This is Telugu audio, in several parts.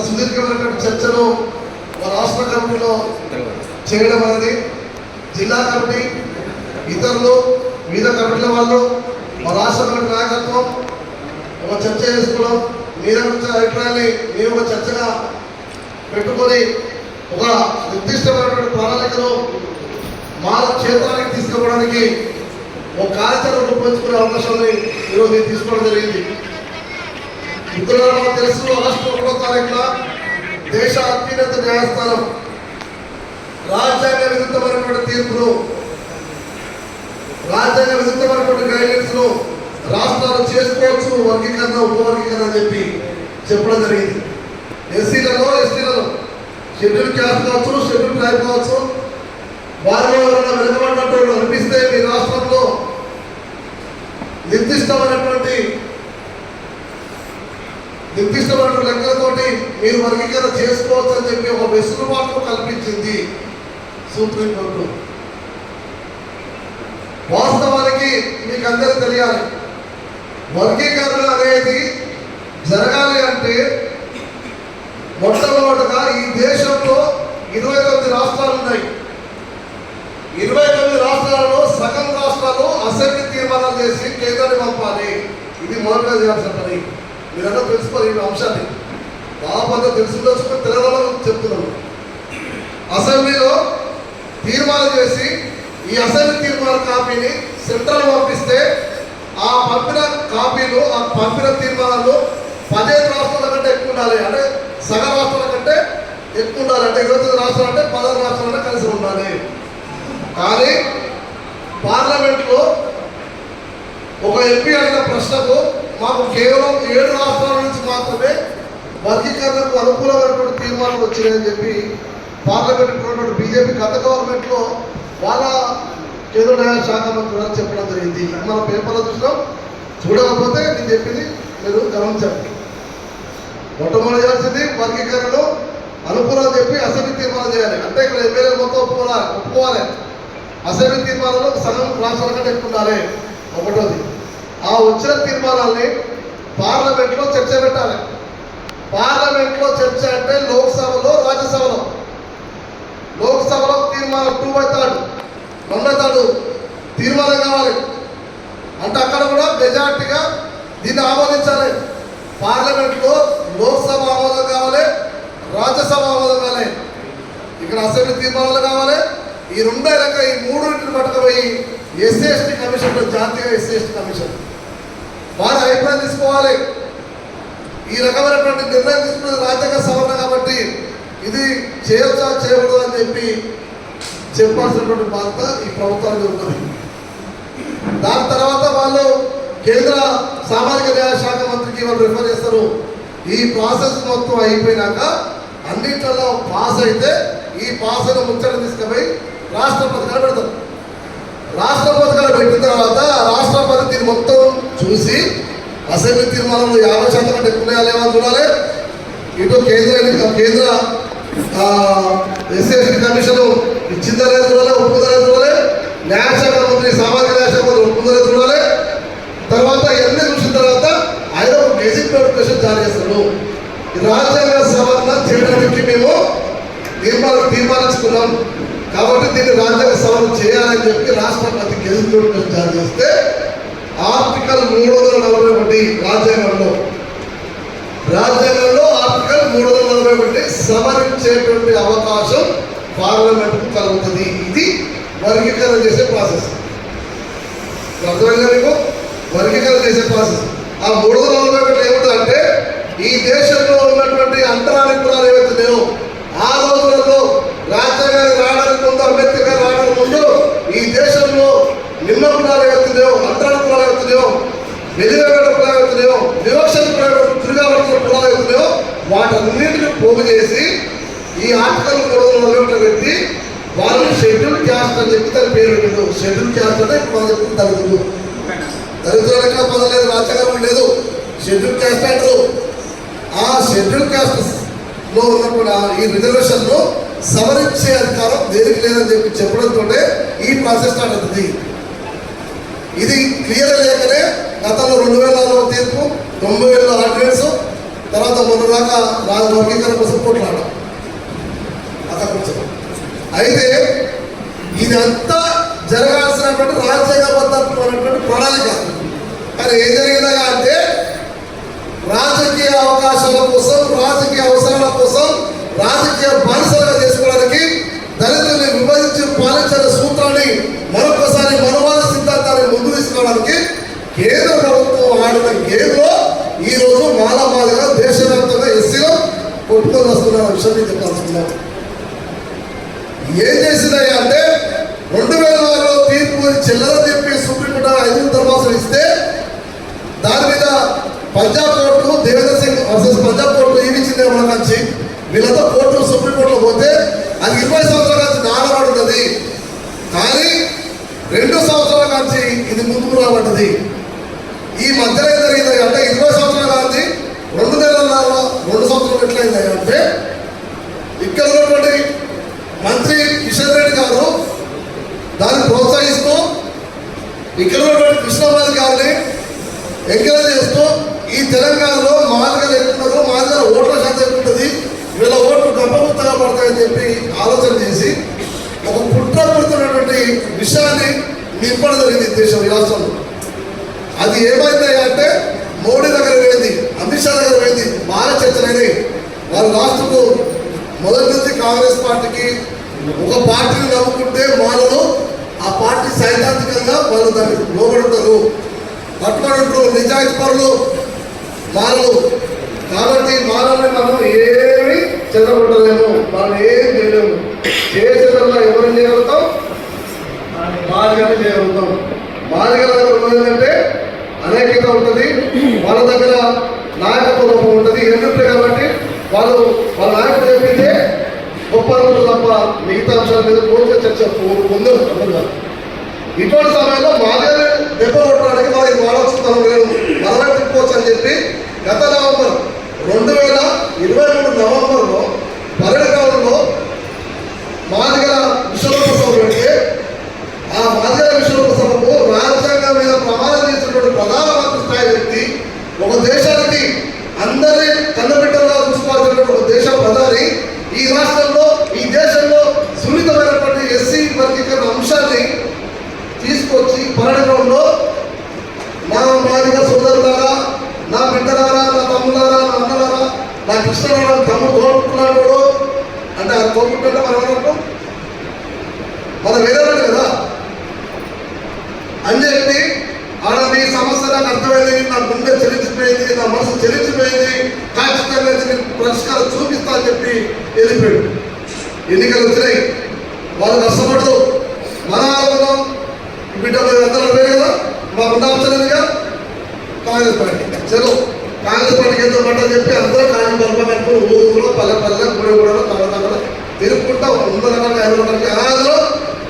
సుదీర్ఘమైనటువంటి చర్చను మా రాష్ట్ర కమిటీలో చేయడం అనేది జిల్లా కమిటీ ఇతరులు వివిధ కమిటీల వాళ్ళు మా రాష్ట్ర కమిటీ నాయకత్వం ఒక చర్చ చేసుకోవడం మీద అభిప్రాయాన్ని మేము ఒక చర్చగా పెట్టుకొని ఒక నిర్దిష్టమైనటువంటి ప్రణాళికను మా క్షేత్రానికి తీసుకోవడానికి ఒక కార్యాచరణ రూపొందించుకునే అవకాశాన్ని ఈరోజు నేను తీసుకోవడం జరిగింది. ఇందులో మనకు తెలుసు ఆగస్టు ఒకటో తారీఖున దేశ అత్యున్నత న్యాయస్థానం రాజ్యాంగ విరుద్ధమైనటువంటి తీర్పును రాజ్యాంగ విరుద్ధమైనటువంటి గైడ్లైన్స్ను రాష్ట్రాలు చేసుకోవచ్చు వర్గీకరణ ఉపవర్గీకరణ అని చెప్పి చెప్పడం జరిగింది. ఎస్సీలలో ఎస్టీలలో షెడ్యూల్ క్యాస్ట్ కావచ్చు షెడ్యూల్ ట్రైబ్ కావచ్చు వారిలో ఎవరైనా వెనుకబడినట్టు అనిపిస్తే మీ రాష్ట్రంలో నిర్దిష్టమైనటువంటి నిర్దిష్టమైన లెక్కలతోటి మీరు వర్గీకరణ చేసుకోవచ్చు అని చెప్పి ఒక వెసులుబాటు కల్పించింది సుప్రీంకోర్టు వాస్తవానికి మీకు అందరూ తెలియాలి. వర్గీకరణ అనేది జరగాలి అంటే మొట్టమొదటగా ఈ దేశంలో ఇరవై తొమ్మిది రాష్ట్రాలు ఉన్నాయి. ఇరవై తొమ్మిది రాష్ట్రాలలో సగం రాష్ట్రాలు అసెంబ్లీ తీర్మానాలు చేసి కేంద్రాన్ని పంపాలి. ఇది మొదటగా చేయాల్సిన పని. మీరంతా తెలుసుకోవాలి ఈ అంశాన్ని. బాగా తెలుసుకుంటే తెలంగాణ చెప్తున్నాను. అసెంబ్లీలో తీర్మానం చేసి ఈ అసెంబ్లీ తీర్మాన కాపీని సెంట్రల్ పంపిస్తే ఆ పంపిన కాపీలు ఆ పంపిన తీర్మానాలు పదిహేను రాష్ట్రాల కంటే ఎక్కువ ఉండాలి. అంటే సగం రాష్ట్రాల కంటే ఎక్కువ ఉండాలి. అంటే ఇరవై తొమ్మిది రాష్ట్రాలు అంటే పదహారు రాష్ట్రాలు కలిసి ఉండాలి. కానీ పార్లమెంట్లో ఒక ఎంపీ అడిగిన ప్రశ్నకు మాకు కేవలం ఏడు రాష్ట్రాల నుంచి మాత్రమే వర్గీకరణకు అనుకూలమైనటువంటి తీర్మానాలు వచ్చినాయని చెప్పి పార్లమెంట్ ఉన్నటువంటి బీజేపీ గత గవర్నమెంట్లో వాళ్ళ కేంద్ర న్యాయ శాఖ మంత్రులు చెప్పడం జరిగింది. మన పేపర్లో చూసినాం. చూడకపోతే నేను చెప్పింది మీరు గమనించండి. మొట్టమొదటి చేయాల్సింది వర్గీకరణలో అనుకూలం చెప్పి అసెంబ్లీ తీర్మానం చేయాలి. అంటే ఇక్కడ ఎమ్మెల్యేలు మొత్తం ఒప్పుకోవాలి? ఒప్పుకోవాలి. అసెంబ్లీ తీర్మానంలో సగం రాష్ట్రాల కంటే ఎక్కువ ఉండాలి. ఒకటోది. ఆ వచ్చిన తీర్మానాల్ని పార్లమెంట్లో చర్చ పెట్టాలి. పార్లమెంట్లో చర్చ అంటే లోక్సభలో రాజ్యసభలో. లోక్సభలో తీర్మానం two by third one by third తీర్మానం కావాలి. అంటే అక్కడ కూడా మెజార్టీగా దీన్ని ఆమోదించాలి. పార్లమెంట్లో లోక్సభ ఆమోదం కావాలి రాజ్యసభ ఆమోదం కావాలి. ఇక్కడ అసెంబ్లీ తీర్మానాలు కావాలి. ఈ రెండే రకాల ఈ మూడు పట్టుకుపోయి ఎస్సీ ఎస్టీ కమిషన్ జాతీయ ఎస్సీ ఎస్టీ కమిషన్. వారి అభిప్రాయం తీసుకోవాలి. ఈ రకమైనటువంటి నిర్ణయం తీసుకున్నది రాజ్యాంగ సవరణ కాబట్టి ఇది చేయొచ్చా చేయకూడదు అని చెప్పి చెప్పాల్సినటువంటి బాధ్యత ఈ ప్రభుత్వానికి ఉన్నది. దాని తర్వాత వాళ్ళు కేంద్ర సామాజిక న్యాయ శాఖ మంత్రికి వాళ్ళు రిఫర్ చేస్తారు. ఈ ప్రాసెస్ మొత్తం అయిపోయినాక అన్నింటిలో పాస్ అయితే ఈ పాస్ అయిన ముచ్చట తీసుకుపోయి రాష్ట్ర పథకాలు పెడతారు. రాష్ట్ర పథకాలు పెట్టిన తర్వాత అసెంబ్లీ తీర్మానంలో యాభై శాతం అంటే ఎక్కువ ఉన్నాయా చూడాలి. ఇటు కేంద్ర కేంద్ర ఎస్ఎస్టీ కమిషన్ ఇచ్చిందా లేదు చూడాలి ఒప్పుకుందా లేదు చూడాలి. న్యాయశాఖ మంత్రి సామాజిక న్యాయశాఖ మంత్రి ఒప్పుకుందా లేదు చూడాలి. తర్వాత ఇవన్నీ చూసిన తర్వాత ఆయన ఒక బేసిక్ నోటిఫికేషన్ జారీ చేస్తాడు. రాజ్యాంగ సవరణ చేయడానికి మేము తీర్మానం తీర్మానించుకున్నాం. కాబట్టి దీన్ని రాజ్యాంగ సవరణ చేయాలని చెప్పి రాష్ట్రపతి గెజిట్ నోటిఫికేషన్ జారీ చేస్తే ఆర్టికల్ మూడు వందల నలభై ఒకటి రాజ్యాంగంలో. రాజ్యాంగంలో ఆర్టికల్ మూడు వందల నలభై ఒకటి సవరించేటువంటి అవకాశం పార్లమెంట్కు కలుగుతుంది. ఇది వర్గీకరణ చేసే ప్రాసెస్. అర్థమైందా మీకు? వర్గీకరణ చేసే ప్రాసెస్. ఆ మూడు వందల నలభై ఒకటి ఏమిటంటే ఈ దేశంలో ఉన్నటువంటి అంతరాని కులాలు ఏవైతే లేవు ఆ రోజులలో రాజ్యాంగానికి రావడానికి ముందు అంబేద్కర్ రావడానికి ముందు ఈ దేశంలో నిమ్మ కులాలు ఏవైతే లేవు అంతరాని కులాలు ఏవైతే లేవో వెలివేగడ కులాలు వివక్షత తిరగబడుతున్న కులాలు వాటన్నింటిని పోగు చేసి ఈ ఆర్టికల్ గొడవలు పెట్టి వాళ్ళు షెడ్యూల్ క్యాస్ట్ అని చెప్పి తన పేరు పెట్టారు షెడ్యూల్ క్యాస్ట్ అంటే ఇప్పుడు మనం చెప్తుంది దళితులు. దళితుల లెక్క పదం లేదు రాజ్యాంగం లేదు. షెడ్యూల్ క్యాస్ట్ అంటారు ఆ షెడ్యూల్ క్యాస్ట్లో ఉన్నప్పుడు ఈ రిజర్వేషన్లో సవరించే అధికారం దేనికి లేదని చెప్పి చెప్పడంతో ఈ ప్రాసెస్ స్టార్ట్ అవుతుంది. ఇది క్లియర్ లేకనే గతంలో రెండు వేల నాలుగు తీర్పు తొంభై వేల ఆర్డినెన్స్ తర్వాత మొన్న దాకా రాజు వర్గీకరణ కోసం కొట్లాడ అక్కడ అయితే ఇదంతా జరగాల్సినటువంటి రాజ్యాంగబద్ధమైనటువంటి ప్రణాళిక. కానీ ఏం జరిగిందా అంటే రాజకీయ అవకాశాల కోసం రాజకీయ అవసరాల కోసం రాజకీయ బానిసలుగా చేసుకోవడానికి దళితుల్ని విభజించి పాలించిన సూత్రాన్ని మరొక ప్రభుత్వానికి కేంద్ర ప్రభుత్వం ఆడిన గేమ్లో ఈ రోజు మాలామాదిగా దేశవ్యాప్తంగా ఎస్సీలో కొట్టుకొని వస్తున్న విషయం మీకు ఏం చేసినాయి అంటే రెండు వేల ఆరులో తీర్పు చిల్లర చెప్పి సుప్రీంకోర్టు ఐదు ధర్మాసనం ఇస్తే దాని మీద Punjab court Devendra Singh versus Punjab court ఏమి ఇచ్చింది మన నుంచి వీళ్ళతో కోర్టు సుప్రీంకోర్టులో పోతే అది ఇరవై సంవత్సరాల నుంచి నాగవాడు ఉన్నది. కానీ రెండు సంవత్సరాల నుంచి ఇది ముందుకు రాబడ్డది. ఈ మధ్యలో ఏం జరిగింది అంటే ఇరవై సంవత్సరాల నుంచి రెండు నెలల రెండు సంవత్సరాలు ఎట్లయింది అంటే ఇక్కడ ఉన్నటువంటి మంత్రి కిషన్ రెడ్డి గారు దాన్ని ప్రోత్సహిస్తూ ఇక్కడ ఉన్నటువంటి కృష్ణాబాద్ గారిని ఎంకరేజ్ చేస్తూ ఈ తెలంగాణలో మాదిగలు ఎక్కున్నారు మాదిగల ఓట్ల శాతం ఎక్కువ ఉంటుంది వీళ్ళ ఓట్లు గర్భముత్తగా పడతాయని చెప్పి ఆలోచన చేసి ఒక పుట్ర పుడుతున్నటువంటి విషయాన్ని నింపడం జరిగింది ఈ దేశం రాష్ట్రంలో. అది ఏమైంది అంటే మోడీ దగ్గర పోయింది అమిత్ షా దగ్గర పోయింది బాగా చర్చలైనవి. వాళ్ళ రాష్ట్రకు మొదటి నుంచి కాంగ్రెస్ పార్టీకి ఒక పార్టీని నమ్ముకుంటే వాళ్ళను ఆ పార్టీ సైద్ధాంతికంగా వాళ్ళు దాన్ని లోబడుతారు పట్టుబడుంటారు నిజాయితీ పనులు మారలు కాబట్టి మానవుని మనం ఏమి చెదగొట్టలేము మనం ఏం చేయలేము. ఏ చేసేదల్లా ఎవరిని చేయగలుగుతాం మాదిగలు చేయగలుగుతాం మాదిగల దగ్గర ఉన్నది అనేకత ఉంటుంది. వాళ్ళ దగ్గర నాయకత్వ లోపం ఉంటుంది ఎందుకంటే కాబట్టి వాళ్ళు వాళ్ళ నాయకుడు చెప్పిందే గొప్ప తప్ప మిగతా అంశాల మీద పూర్తిగా చర్చ ముందు అందరు ఇటువంటి సమయంలో మాదిగలు దెబ్బ కొట్టడానికి వారికి వాడవచ్చు లేదు. మరలా తిప్పుకోవచ్చు అని చెప్పి గత నవంబర్ రెండు వేల ఇరవై మూడు నవంబర్లో పర్యటనలో మాదిగల విశ్వ ప్రధానమంత్రి స్థాయి వ్యక్తి ఒక దేశానికి అందరి కన్నబిడ్డలుగా చూసుకోవాల్సినటువంటి ఒక దేశ ప్రధాని ఈ రాష్ట్రంలో ఈ దేశంలో సున్నితమైనటువంటి ఎస్సీ వర్గీకరణ అంశాన్ని తీసుకొచ్చి పర్యటనలో నా మాదిక సోదరులారా నా బిడ్డలారా నా తమ్ములారా నా అన్నలారా నా కృష్ణలారా తమ్ముడు కోరుకుంటున్నాడు అంటే అది కోరుకుంటే మనం వేరే కదా అని చెప్పి ఆడ నీ సమస్య నాకు అర్థమైంది నా గుండె చెల్లించిపోయింది నా మనసు చెల్లించిపోయింది పురస్కారం చూపిస్తా అని చెప్పి వెళ్ళిపోయాడు. ఎన్నికలు వచ్చినాయి. వాళ్ళు కష్టపడదు మన ఆలోచన బిడ్డ అందరూ కదా? మాకు ఉన్న అవసరంగా కాంగ్రెస్ పార్టీ. చలో కాంగ్రెస్ పార్టీకి ఎంతో పడ్డ చెప్పి అందరూ కాంగ్రెస్ బలప కట్టుకుని ఊరులో పల్లె పల్లె గుడిగూడలో కూడా తమ తమ తిరుగుకుంటా వంద రకాల ఐదు రకాలకి అనాథలో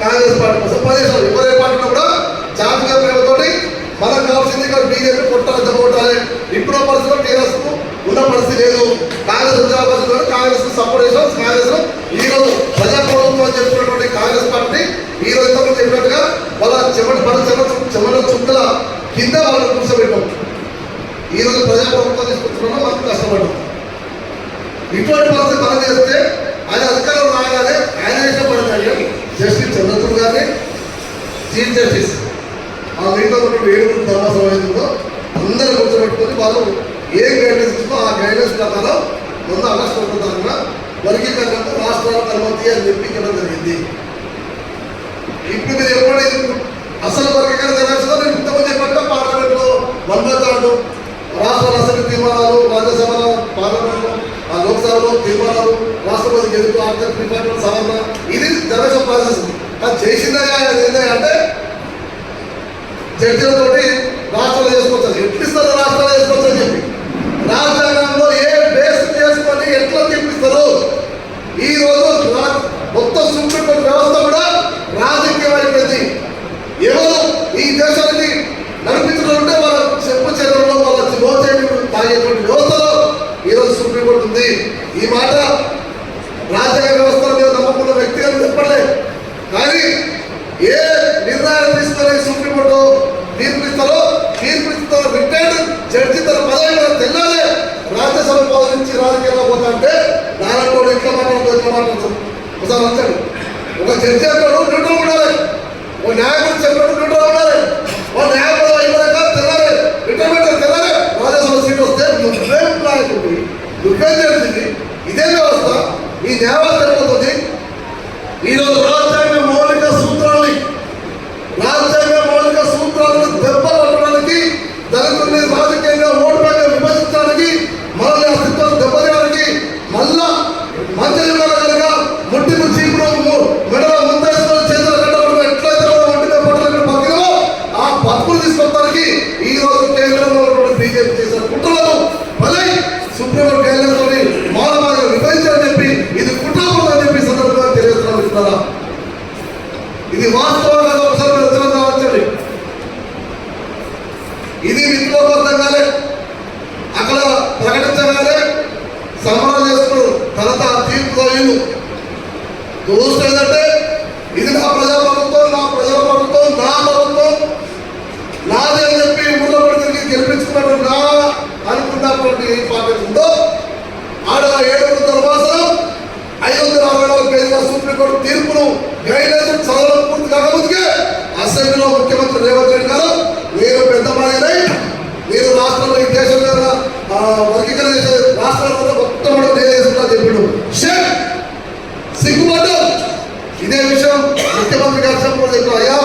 కాంగ్రెస్ పార్టీ కోసం పదేశాలు ఎవరే పార్టీలో కూడా జాతీయ ప్రేమతోటి మనకు కావాల్సింది ఇక్కడ బీజేపీ కొట్టాలి దెబ్బ కొట్టాలి. ఇప్పుడు పరిస్థితుల్లో టీఆర్ఎస్ ఉన్న పరిస్థితి లేదు. కాంగ్రెస్ ఉద్యోగ కాంగ్రెస్ సపోర్ట్ చేసాం కాంగ్రెస్ ఈ రోజు ప్రజా ప్రభుత్వం కాంగ్రెస్ పార్టీ ఈ రోజు ఇంతకుముందు చెప్పినట్టుగా వాళ్ళ చెమట మన చెమట చెమట చుక్కల కింద వాళ్ళు కూర్చోబెట్టాం. ఈ రోజు ప్రజా ప్రభుత్వం తీసుకొచ్చుకున్నాం. మనం కష్టపడ్డాం. ఇటువంటి పరిస్థితి మనం చేస్తే ఆయన అధికారం రాగానే ఆయన ఇష్టపడతాడు జస్టిస్ చంద్రచూడ్ గారిని చీఫ్ జస్టిస్. ఆ మిగతా ఉన్నటువంటి ఏడుగురు ధర్మాసనం ఏదో అందరూ కూర్చోబెట్టుకొని వాళ్ళు ఏ గైడెన్స్ ఇస్తుందో ఆ గైడెన్స్ ప్రకారం ముందు ఆగస్టు ఒకటో తారీఖున వర్గీకరణకు రాష్ట్రాల అనుమతి అని చెప్పి ఇవ్వడం జరిగింది. ఇప్పుడు మీరు ఎప్పుడైతే అసలు వర్గీకరణ జరగాల్సిందో? నేను ఇంతకుముందు చెప్పంటే పార్లమెంట్లో వంద తాడు రాష్ట్రాల అసెంబ్లీ తీర్మానాలు రాజ్యసభలో పార్లమెంట్లో ఆ లోక్సభలో తీర్మానాలు రాష్ట్రపతి గెలుపు ఆర్థిక డిపార్ట్మెంట్ సవరణ ఇది జరగ ప్రాసెస్. కానీ చేసిందా ఏంటంటే అంటే జడ్జిలతోటి రాష్ట్రాలు చేసుకోవచ్చు ఎట్లు ఇస్తారు రాష్ట్రాలు చేసుకోవచ్చు అని చెప్పి రాజ్యాంగంలో ఏ బేస్ చేసుకొని ఎట్లా తీర్పిస్తారు ఈ రోజు రా- తీసుకున్న వ్యవస్థ కూడా రాజకీయమైనది అయిపోయింది ఎవరు ఈ దేశానికి నడిపించడం ఉంటే వాళ్ళ చెప్పు చర్యలో వాళ్ళ మోచేటి తాగేటువంటి వ్యవస్థలో ఈరోజు సుప్రీంకోర్టు ఉంది. ఈ మాట రాజకీయ వ్యవస్థ మీద నమ్మకం వ్యక్తి అని చెప్పలే. కానీ ఏ నిర్ణయాలు తీసుకునే సుప్రీంకోర్టు తీర్పిస్తారో తీర్పిస్తారో రిటైర్డ్ జడ్జి తన పదవి మీద తెల్లాలే. రాజ్యసభ పదవి నుంచి రాజకీయాల్లో పోతా అంటే దానిలో ఎట్లా మాట్లాడుతూ ఎట్లా మాట్లాడుతూ ఒకసారి వచ్చాడు. ఒక జడ్జి అంటాడు న్యూట్రల్ ఉండాలి. ఒక నాయకుడు చెప్పినట్టు న్యూట్రల్ ఉండాలి. ఒక నాయకుడు అయిపోయాక తెల్లాలి రిటైర్మెంట్ తెల్లాలి రాజ్యసభ సీట్ వస్తే నువ్వేం నాయకుడి నువ్వేం చేస్తుంది ఇదే వ్యవస్థ ఈ న్యాయ వ్యవస్థ ఎట్లవుతుంది ఈరోజు తీర్పు తోయలు ఏంటంటే ఇది నా ప్రజాప్రభుత్వం నా ప్రజాప్రభుత్వం నా ప్రభుత్వం. నాది అని చెప్పి ఊళ్ళో పడితే గెలిపించుకున్నాడు నా అనుకున్నటువంటి ఏ పార్టీ ఉందో ఆడ ఏడుగురు తర్వాత ఐదు వందల అరవై నాలుగు పేజీల సుప్రీంకోర్టు తీర్పును గైడ్లైన్స్ చదవడం పూర్తి కాకముందుకే అసెంబ్లీలో ముఖ్యమంత్రి రేవంత్ రెడ్డి గారు మీరు పెద్ద మాదిరై మీరు రాష్ట్రంలో ఈ దేశం మీద ఆ, వర్గీకరణ చేసే రాష్ట్రాల్లో మొట్టమొదటి నేను చేసుకుంటా చెప్పిండు షేక్ సిగ్గుపడ్డు ఇదే విషయం ముఖ్యమంత్రి గారు చెప్పడం చెప్పారు అయ్యా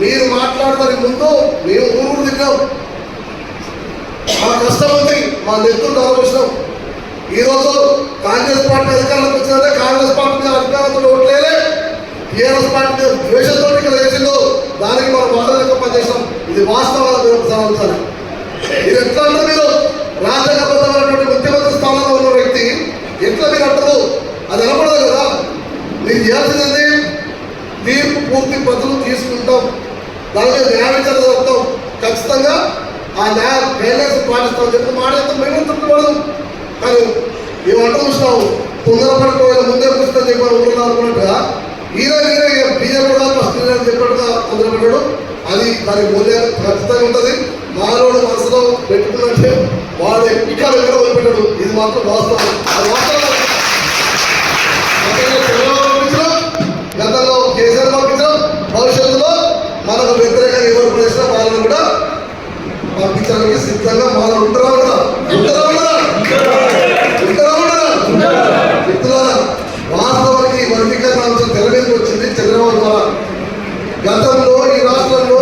మీరు మాట్లాడడానికి ముందు మేము ఊరు తిన్నాం మా కష్టం ఉంది మా నెత్తులు ఆలోచన ఈరోజు కాంగ్రెస్ పార్టీ అధికారంలోకి వచ్చిందంటే కాంగ్రెస్ పార్టీ మీద అధికారంతో ఓట్లేలే. టీఆర్ఎస్ పార్టీ మీద ద్వేషంతో ఇక్కడ చేసిందో దానికి మనం బాధలేక పనిచేస్తాం. ఇది వాస్తవాలు మీరు ఇది ఎట్లా అంటే మీరు రాజ్యాంగబద్ధమైనటువంటి ముఖ్యమంత్రి స్థానంలో ఉన్న వ్యక్తి ఎట్లా మీరు అంటారు? అది అనపడదు కదా. మీరు చేయాల్సింది తీర్పు పూర్తి ప్రజలు తీసుకుంటాం. దాని మీద న్యాయ ఖచ్చితంగా ఆ న్యాయ గైడ్లైన్స్ పాటిస్తాం చెప్పి మాట ఎంత మేము తృప్తిపడదు కానీ మేము అంటూ చూసినాము తొందరపడిపోయిన ముందే పుస్తకం చెప్పారు ఉంటున్నాం అనుకున్నట్టుగా. ఈయన ఈయన బీజేపీ కూడా ఫస్ట్ అని చెప్పినట్టుగా తొందరపడ్డాడు అది దాని మూల్యం ఖచ్చితంగా ఉంటుంది. మానవుడు మనసులో పెట్టుకున్నట్టే వాడు ఇక్కడ ఎక్కడ వదిలిపెట్టాడు ఇది మాత్రం వాస్తవం. అది వాస్తవం. గతంలో గతంలో కేసీఆర్ పంపించడం భవిష్యత్తులో మనకు వ్యతిరేకంగా ఎవరు ప్రశ్న వాళ్ళని కూడా పంపించడానికి సిద్ధంగా మాలో ఉంటారా ఉండరా ఉంటారా ఉండరా ఉంటారా మిత్రులారా వాస్తవానికి వర్గీకరణ అంశం తెర వచ్చింది చంద్రబాబు ద్వారా. గతంలో ఈ రాష్ట్రంలో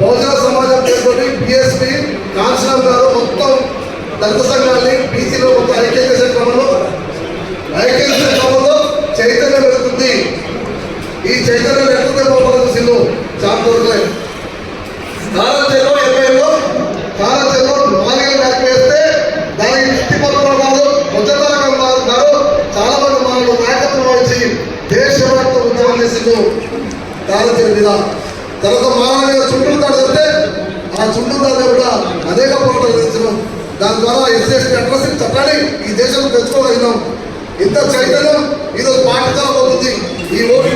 బహుజన సమాజం పేరుతోటి బిఎస్పీ కాన్సలర్ గారు మొత్తం దళిత సంఘాన్ని బీసీలో మొత్తం ఐక్యం చేసే క్రమంలో ఐక్యం చేసే క్రమంలో చైతన్యం పెరుగుతుంది ఈ చైతన్యం ఎక్కడ పోవాలి సిల్లు చాలా దొరకలేదు కాలంలో ఎనభైలో కాలంలో మాలిన్యం వ్యాఖ్య వేస్తే దానికి వ్యక్తిపత్రం కాదు ముచ్చతరకం గారు చాలా మంది మనలో నాయకత్వం వహించి దేశవ్యాప్త ఉద్యమం చేసిండు రాజకీయ విధానం తర్వాత మానవ చుట్టూ తాడు చెప్తే ఆ చుట్టూ తాడు కూడా అనేక పోరాటాలు చేసినాం దాని ద్వారా ఎస్ఎస్టీ అడ్రస్ చట్టాన్ని ఈ దేశంలో తెచ్చుకోగలిగినాం. ఇంత చైతన్యం ఈరోజు పాటించాలవుతుంది ఈ ఓటు